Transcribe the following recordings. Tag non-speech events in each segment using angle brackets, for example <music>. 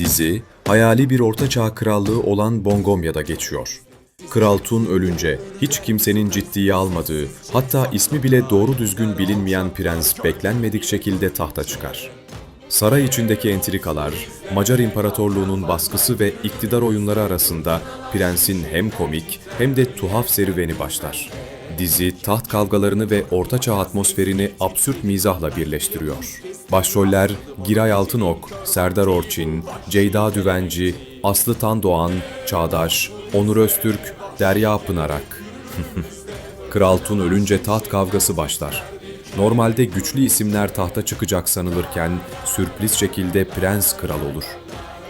Dizi, hayali bir ortaçağ krallığı olan Bongomya'da geçiyor. Kral Tun ölünce hiç kimsenin ciddiye almadığı, hatta ismi bile doğru düzgün bilinmeyen prens beklenmedik şekilde tahta çıkar. Saray içindeki entrikalar, Macar İmparatorluğu'nun baskısı ve iktidar oyunları arasında prensin hem komik hem de tuhaf serüveni başlar. Dizi, taht kavgalarını ve ortaçağ atmosferini absürt mizahla birleştiriyor. Başroller Giray Altınok, Serdar Orçin, Ceyda Düvenci, Aslı Tan Doğan, Çağdaş, Onur Öztürk, Derya Pınarak. <laughs> Kral Tun ölünce taht kavgası başlar. Normalde güçlü isimler tahta çıkacak sanılırken sürpriz şekilde prens kral olur.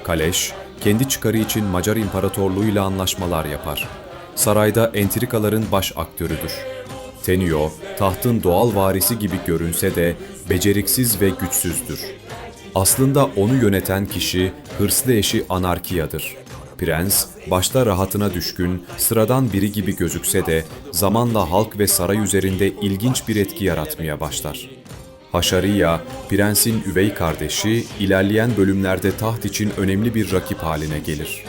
Kaleş, kendi çıkarı için Macar İmparatorluğu ile anlaşmalar yapar. Sarayda entrikaların baş aktörüdür. Tenio, tahtın doğal varisi gibi görünse de beceriksiz ve güçsüzdür. Aslında onu yöneten kişi hırslı eşi Anarkia'dır. Prens, başta rahatına düşkün, sıradan biri gibi gözükse de zamanla halk ve saray üzerinde ilginç bir etki yaratmaya başlar. Haşariya, prensin üvey kardeşi, ilerleyen bölümlerde taht için önemli bir rakip haline gelir.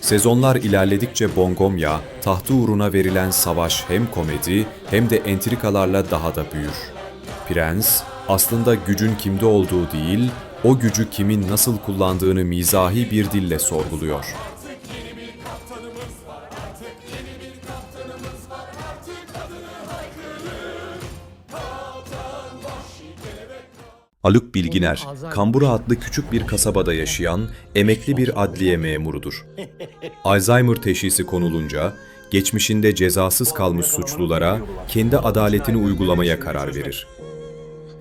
Sezonlar ilerledikçe Bongomya, tahtı uğruna verilen savaş hem komedi hem de entrikalarla daha da büyür. Prens, aslında gücün kimde olduğu değil, o gücü kimin nasıl kullandığını mizahi bir dille sorguluyor. Haluk Bilginer, Kambura adlı küçük bir kasabada yaşayan emekli bir adliye memurudur. Alzheimer teşhisi konulunca, geçmişinde cezasız kalmış suçlulara kendi adaletini uygulamaya karar verir.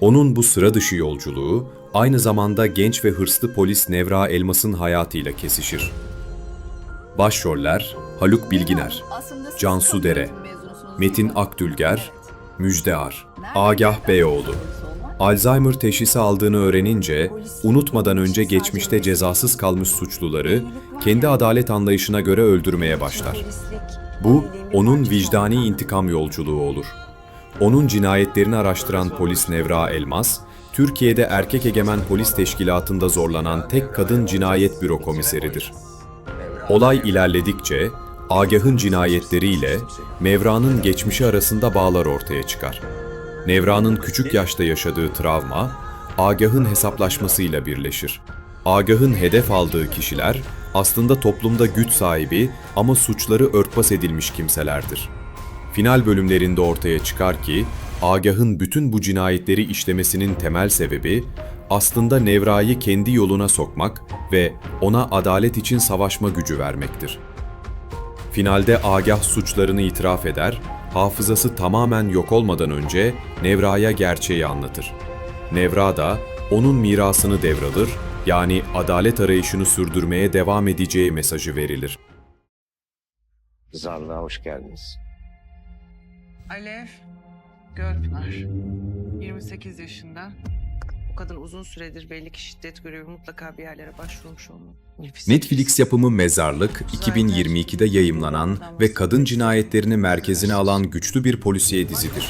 Onun bu sıra dışı yolculuğu, aynı zamanda genç ve hırslı polis Nevra Elmas'ın hayatıyla kesişir. Başroller Haluk Bilginer, Cansu Dere, Metin Akdülger, Müjde Ar, Agah Beyoğlu. Alzheimer teşhisi aldığını öğrenince, unutmadan önce geçmişte cezasız kalmış suçluları kendi adalet anlayışına göre öldürmeye başlar. Bu, onun vicdani intikam yolculuğu olur. Onun cinayetlerini araştıran polis Nevra Elmas, Türkiye'de erkek egemen polis teşkilatında zorlanan tek kadın cinayet büro komiseridir. Olay ilerledikçe Agah'ın cinayetleriyle Mevra'nın geçmişi arasında bağlar ortaya çıkar. Nevra'nın küçük yaşta yaşadığı travma, Agah'ın hesaplaşmasıyla birleşir. Agah'ın hedef aldığı kişiler aslında toplumda güç sahibi ama suçları örtbas edilmiş kimselerdir. Final bölümlerinde ortaya çıkar ki, Agah'ın bütün bu cinayetleri işlemesinin temel sebebi aslında Nevra'yı kendi yoluna sokmak ve ona adalet için savaşma gücü vermektir. Finalde Agah suçlarını itiraf eder, hafızası tamamen yok olmadan önce Nevra'ya gerçeği anlatır. Nevra da onun mirasını devralır, yani adalet arayışını sürdürmeye devam edeceği mesajı verilir. Zarlığa hoş geldiniz. Alev Gölpınar. 28 yaşında. Kadın uzun süredir belli ki şiddet görüyor. Mutlaka bir yerlere başvurmuş olmalı. Netflix yapımı Mezarlık, 2022'de yayımlanan ve kadın cinayetlerini merkezine alan güçlü bir polisiye dizidir.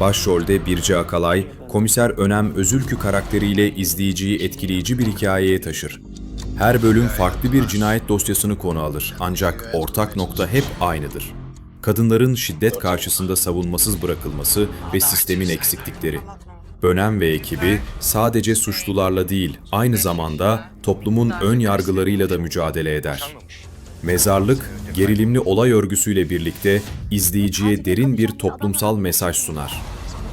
Başrolde Birce Akalay, komiser Önem Özülkü karakteriyle izleyiciyi etkileyici bir hikayeye taşır. Her bölüm farklı bir cinayet dosyasını konu alır ancak ortak nokta hep aynıdır. Kadınların şiddet karşısında savunmasız bırakılması ve sistemin eksiklikleri. Bönem ve ekibi sadece suçlularla değil, aynı zamanda toplumun ön yargılarıyla da mücadele eder. Mezarlık, gerilimli olay örgüsüyle birlikte izleyiciye derin bir toplumsal mesaj sunar.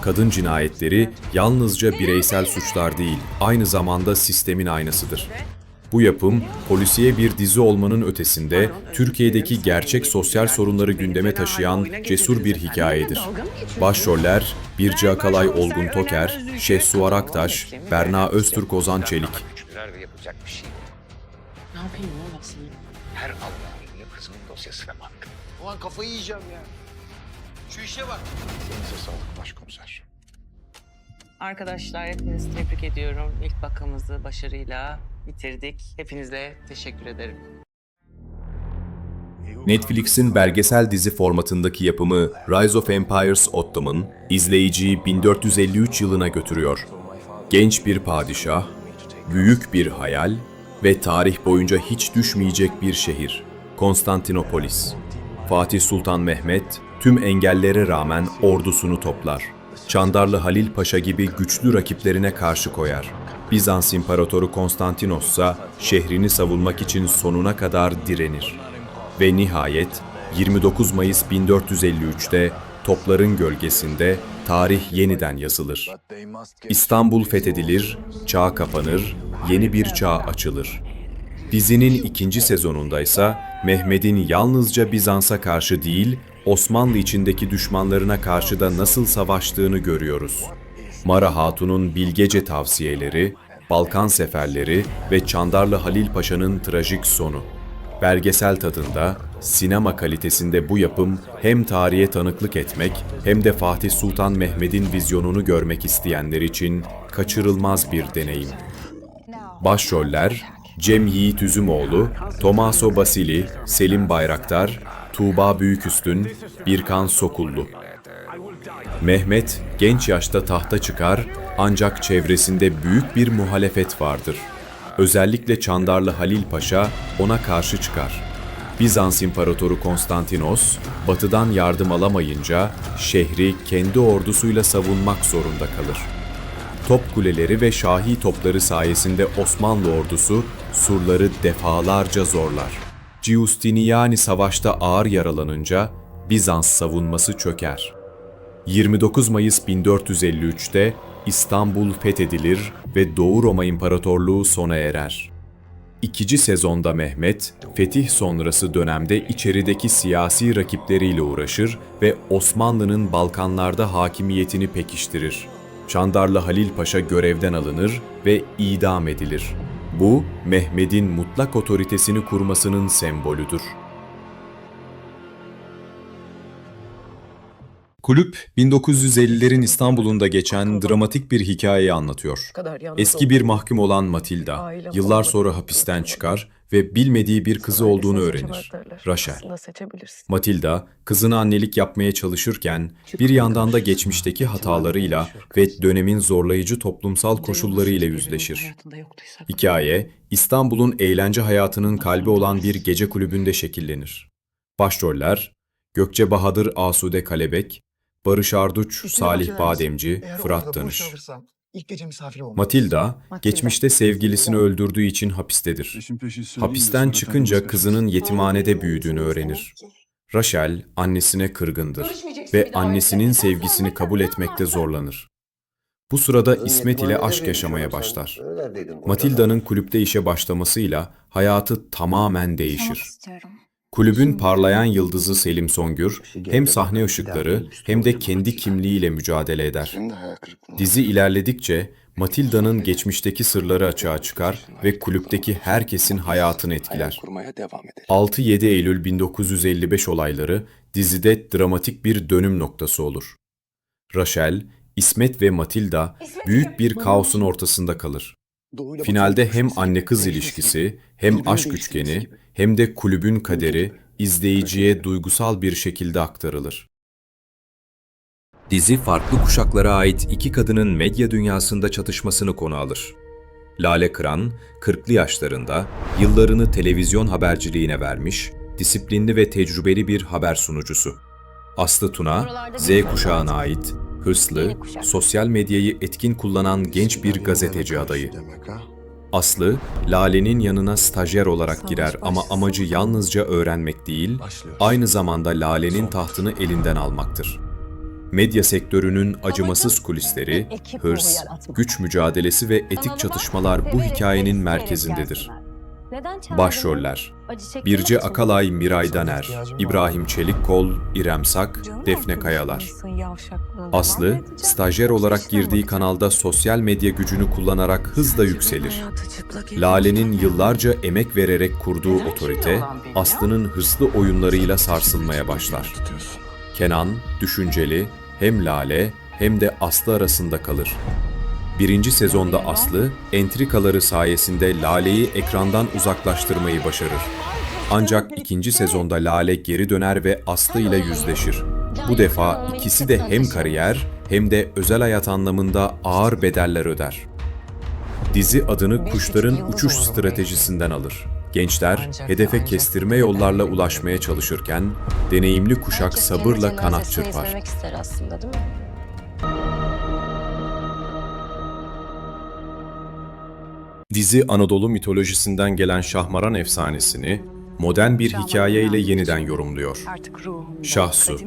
Kadın cinayetleri yalnızca bireysel suçlar değil, aynı zamanda sistemin aynasıdır. Bu yapım, polisiye bir dizi olmanın ötesinde Türkiye'deki gerçek sosyal sorunları gündeme taşıyan cesur bir hikayedir. Başroller Birce Akalay Olgun Toker, Şehsuvar Aktaş, Berna Öztürk Ozan Çelik. Şey. Ne yapayım? Her Allah'ın günü kızımın dosyasına bak. Ulan kafayı yiyeceğim ya. Şu işe bak. Elinize sağlık başkomiser. Arkadaşlar hepinizi tebrik ediyorum. İlk bakımımızı başarıyla bitirdik. Hepinize teşekkür ederim. Netflix'in belgesel dizi formatındaki yapımı Rise of Empires Ottoman, izleyiciyi 1453 yılına götürüyor. Genç bir padişah, büyük bir hayal ve tarih boyunca hiç düşmeyecek bir şehir. Konstantinopolis. Fatih Sultan Mehmet tüm engellere rağmen ordusunu toplar. Çandarlı Halil Paşa gibi güçlü rakiplerine karşı koyar. Bizans İmparatoru Konstantinos ise şehrini savunmak için sonuna kadar direnir. Ve nihayet 29 Mayıs 1453'te topların gölgesinde tarih yeniden yazılır. İstanbul fethedilir, çağ kapanır, yeni bir çağ açılır. Dizinin ikinci sezonundaysa Mehmet'in yalnızca Bizans'a karşı değil, Osmanlı içindeki düşmanlarına karşı da nasıl savaştığını görüyoruz. Mara Hatun'un bilgece tavsiyeleri, Balkan seferleri ve Çandarlı Halil Paşa'nın trajik sonu. Belgesel tadında, sinema kalitesinde bu yapım hem tarihe tanıklık etmek hem de Fatih Sultan Mehmet'in vizyonunu görmek isteyenler için kaçırılmaz bir deneyim. Başroller Cem Yiğit Üzümoğlu, Tomaso Basili, Selim Bayraktar, Tuğba Büyüküstün, Birkan Sokullu. Mehmet genç yaşta tahta çıkar ancak çevresinde büyük bir muhalefet vardır. Özellikle Çandarlı Halil Paşa ona karşı çıkar. Bizans İmparatoru Konstantinos, batıdan yardım alamayınca şehri kendi ordusuyla savunmak zorunda kalır. Top kuleleri ve şahi topları sayesinde Osmanlı ordusu surları defalarca zorlar. Giustiniani savaşta ağır yaralanınca Bizans savunması çöker. 29 Mayıs 1453'te İstanbul fethedilir ve Doğu Roma İmparatorluğu sona erer. İkinci sezonda Mehmet, fetih sonrası dönemde içerideki siyasi rakipleriyle uğraşır ve Osmanlı'nın Balkanlarda hakimiyetini pekiştirir. Çandarlı Halil Paşa görevden alınır ve idam edilir. Bu, Mehmet'in mutlak otoritesini kurmasının sembolüdür. Kulüp, 1950'lerin İstanbul'unda geçen dramatik bir hikayeyi anlatıyor. Eski bir mahkum olan Matilda, yıllar sonra hapisten çıkar ve bilmediği bir kızı olduğunu öğrenir. Rachel. Matilda, kızına annelik yapmaya çalışırken bir yandan da geçmişteki hatalarıyla ve dönemin zorlayıcı toplumsal koşullarıyla yüzleşir. Hikaye, İstanbul'un eğlence hayatının kalbi olan bir gece kulübünde şekillenir. Başroller, Gökçe Bahadır Asude Kalebek, Barış Arduç, Salih Bademci, Fırat Danış. İlk gece misafirim olmak Matilda, geçmişte sevgilisini öldürdüğü için hapistedir. Hapisten çıkınca kızının yetimhanede büyüdüğünü öğrenir. Rachel, annesine kırgındır ve annesinin sevgisini kabul etmekte zorlanır. Bu sırada İsmet ile aşk yaşamaya başlar. Matilda'nın kulüpte işe başlamasıyla hayatı tamamen değişir. Kulübün parlayan yıldızı Selim Songür, hem sahne ışıkları hem de kendi kimliğiyle mücadele eder. Dizi ilerledikçe Matilda'nın geçmişteki sırları açığa çıkar ve kulüpteki herkesin hayatını etkiler. kurmaya devam edelim. 6-7 Eylül 1955 olayları dizide dramatik bir dönüm noktası olur. Rachel, İsmet ve Matilda büyük bir kaosun ortasında kalır. Finalde hem anne kız ilişkisi, hem aşk üçgeni, hem de kulübün kaderi izleyiciye duygusal bir şekilde aktarılır. Dizi farklı kuşaklara ait iki kadının medya dünyasında çatışmasını konu alır. Lale Kıran, 40'lı yaşlarında yıllarını televizyon haberciliğine vermiş, disiplinli ve tecrübeli bir haber sunucusu. Aslı Tuna, Z kuşağına ait, hırslı, sosyal medyayı etkin kullanan genç bir gazeteci adayı. Aslı, Lale'nin yanına stajyer olarak girer ama amacı yalnızca öğrenmek değil, aynı zamanda Lale'nin tahtını elinden almaktır. Medya sektörünün acımasız kulisleri, hırs, güç mücadelesi ve etik çatışmalar bu hikayenin merkezindedir. Başroller. Birce Akalay Miray Daner, İbrahim Çelikkol, İrem Sak, Defne Kayalar. Aslı, stajyer olarak girdiği kanalda sosyal medya gücünü kullanarak hızla yükselir. Lale'nin yıllarca emek vererek kurduğu otorite, Aslı'nın hırslı oyunlarıyla sarsılmaya başlar. Kenan, düşünceli, hem Lale hem de Aslı arasında kalır. Birinci sezonda Aslı, entrikaları sayesinde Lale'yi ekrandan uzaklaştırmayı başarır. Ancak ikinci sezonda Lale geri döner ve Aslı ile yüzleşir. Bu defa ikisi de hem kariyer hem de özel hayat anlamında ağır bedeller öder. Dizi adını kuşların uçuş stratejisinden alır. Gençler hedefe kestirme yollarla ulaşmaya çalışırken deneyimli kuşak sabırla kanat çırpar. Dizi Anadolu mitolojisinden gelen Şahmaran efsanesini modern bir hikayeyle yeniden yorumluyor. Şahsu.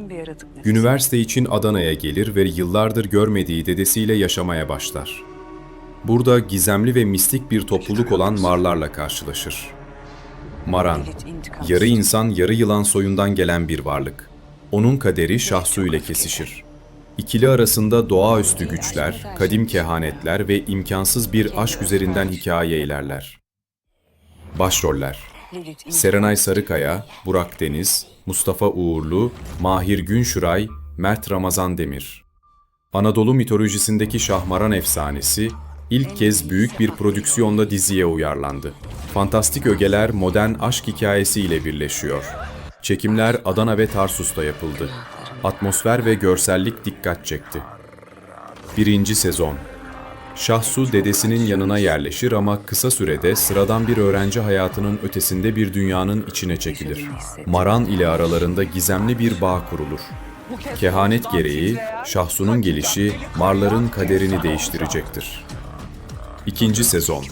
Üniversite için Adana'ya gelir ve yıllardır görmediği dedesiyle yaşamaya başlar. Burada gizemli ve mistik bir topluluk olan Marlarla karşılaşır. Maran, yarı insan yarı yılan soyundan gelen bir varlık. Onun kaderi Şahsu ile kesişir. İkili arasında doğaüstü güçler, kadim kehanetler ve imkansız bir aşk üzerinden hikaye ilerler. Başroller Serenay Sarıkaya, Burak Deniz, Mustafa Uğurlu, Mahir Günşuray, Mert Ramazan Demir. Anadolu mitolojisindeki Şahmaran efsanesi ilk kez büyük bir prodüksiyonla diziye uyarlandı. Fantastik ögeler modern aşk hikayesiyle birleşiyor. Çekimler Adana ve Tarsus'ta yapıldı. Atmosfer ve görsellik dikkat çekti. Birinci sezon Şahsu dedesinin yanına yerleşir ama kısa sürede sıradan bir öğrenci hayatının ötesinde bir dünyanın içine çekilir. Maran ile aralarında gizemli bir bağ kurulur. Kehanet gereği Şahsu'nun gelişi Marların kaderini değiştirecektir. İkinci sezon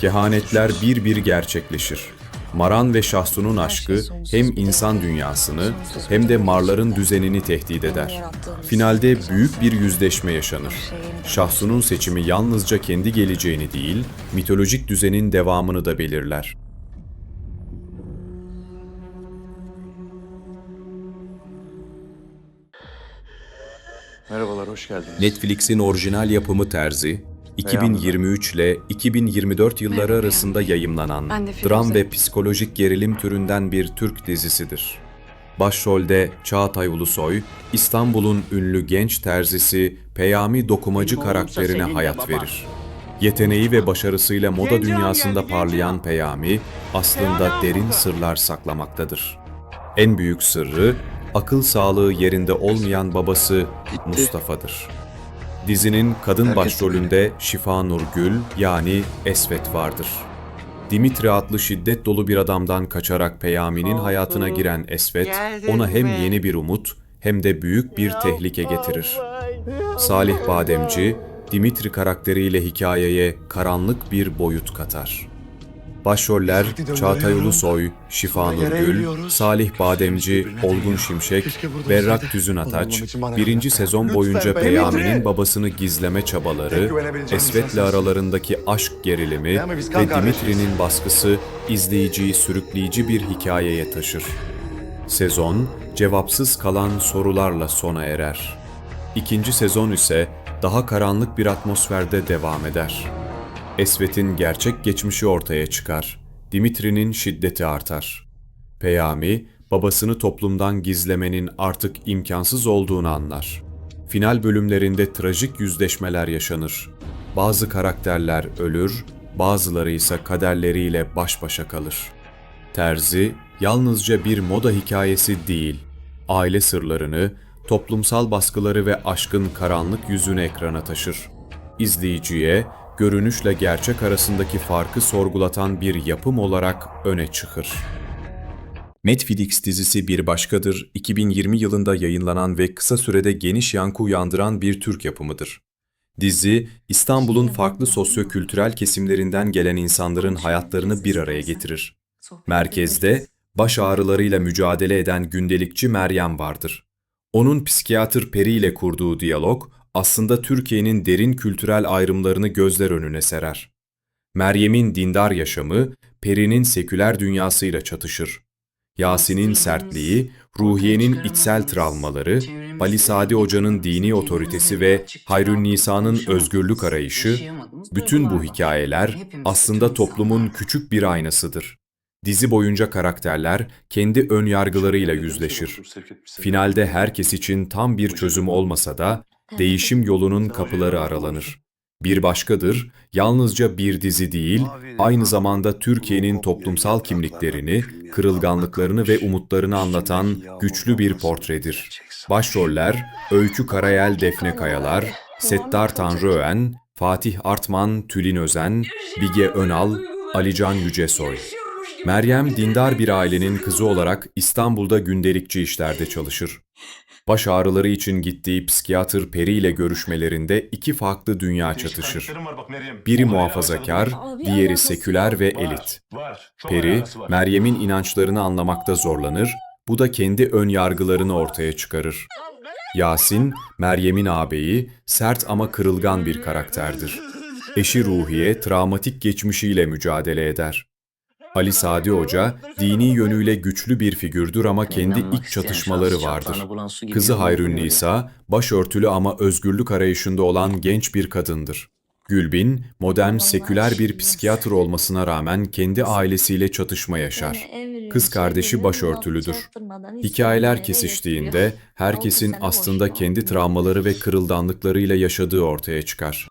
Kehanetler bir bir gerçekleşir. Maran ve Şahsu'nun aşkı hem insan dünyasını hem de Marların düzenini tehdit eder. Finalde büyük bir yüzleşme yaşanır. Şahsu'nun seçimi yalnızca kendi geleceğini değil, mitolojik düzenin devamını da belirler. Merhabalar, hoş geldiniz. Netflix'in orijinal yapımı Terzi, 2023 ile 2024 yılları arasında yayımlanan Ben de Firuze. dram ve psikolojik gerilim türünden bir Türk dizisidir. Başrolde Çağatay Ulusoy, İstanbul'un ünlü genç terzisi Peyami Dokumacı karakterine hayat verir. Yeteneği ve başarısıyla moda dünyasında parlayan Peyami, aslında derin sırlar saklamaktadır. En büyük sırrı, akıl sağlığı yerinde olmayan babası Mustafa'dır. Dizinin kadın başrolünde Şifa Nurgül yani Esvet vardır. Dimitri adlı şiddet dolu bir adamdan kaçarak Peyami'nin hayatına giren Esvet, ona hem yeni bir umut hem de büyük bir tehlike getirir. Salih Bademci, Dimitri karakteriyle hikayeye karanlık bir boyut katar. Başroller Çağatay Ulusoy, Şifa Nurgül, Salih Bademci, Olgun Şimşek, Berrak Tüzün Ataç, birinci sezon boyunca Peyami'nin babasını gizleme çabaları, Esvet'le aralarındaki aşk gerilimi ve Dimitri'nin baskısı izleyiciyi sürükleyici bir hikayeye taşır. Sezon, cevapsız kalan sorularla sona erer. İkinci sezon ise daha karanlık bir atmosferde devam eder. Esvet'in gerçek geçmişi ortaya çıkar. Dimitri'nin şiddeti artar. Peyami, babasını toplumdan gizlemenin artık imkansız olduğunu anlar. Final bölümlerinde trajik yüzleşmeler yaşanır. Bazı karakterler ölür, bazıları ise kaderleriyle baş başa kalır. Terzi, yalnızca bir moda hikayesi değil, aile sırlarını, toplumsal baskıları ve aşkın karanlık yüzünü ekrana taşır. İzleyiciye, görünüşle gerçek arasındaki farkı sorgulatan bir yapım olarak öne çıkır. Netflix dizisi Bir Başkadır, 2020 yılında yayınlanan ve kısa sürede geniş yankı uyandıran bir Türk yapımıdır. Dizi, İstanbul'un farklı sosyokültürel kesimlerinden gelen insanların hayatlarını bir araya getirir. Merkezde, baş ağrılarıyla mücadele eden gündelikçi Meryem vardır. Onun psikiyatr Peri ile kurduğu diyalog, aslında Türkiye'nin derin kültürel ayrımlarını gözler önüne serer. Meryem'in dindar yaşamı, Peri'nin seküler dünyasıyla çatışır. Yasin'in sertliği, Ruhiye'nin içsel travmaları, Ali Sadi Hoca'nın dini otoritesi ve Hayrün Nisa'nın özgürlük arayışı, bütün bu hikayeler aslında toplumun küçük bir aynasıdır. Dizi boyunca karakterler kendi ön yargılarıyla yüzleşir. Finalde herkes için tam bir çözüm olmasa da değişim yolunun kapıları aralanır. Bir başkadır, yalnızca bir dizi değil, aynı zamanda Türkiye'nin toplumsal kimliklerini, kırılganlıklarını ve umutlarını anlatan güçlü bir portredir. Başroller Öykü Karayel Defne Kayalar, Settar Tanrıöğen, Fatih Artman, Tülin Özen, Bige Önal, Alican Yücesoy. Meryem dindar bir ailenin kızı olarak İstanbul'da gündelikçi işlerde çalışır. Baş ağrıları için gittiği psikiyatr Peri ile görüşmelerinde iki farklı dünya çatışır. Biri muhafazakar, diğeri seküler ve elit. Peri, Meryem'in inançlarını anlamakta zorlanır, bu da kendi ön yargılarını ortaya çıkarır. Yasin, Meryem'in ağabeyi, sert ama kırılgan bir karakterdir. Eşi Ruhiye, travmatik geçmişiyle mücadele eder. Ali Sadi Hoca, dini yönüyle güçlü bir figürdür ama kendi iç çatışmaları vardır. Kızı Hayrünnisa, başörtülü ama özgürlük arayışında olan genç bir kadındır. Gülbin, modern seküler bir psikiyatr olmasına rağmen kendi ailesiyle çatışma yaşar. Kız kardeşi başörtülüdür. Hikayeler kesiştiğinde herkesin aslında kendi travmaları ve kırıldanlıklarıyla yaşadığı ortaya çıkar.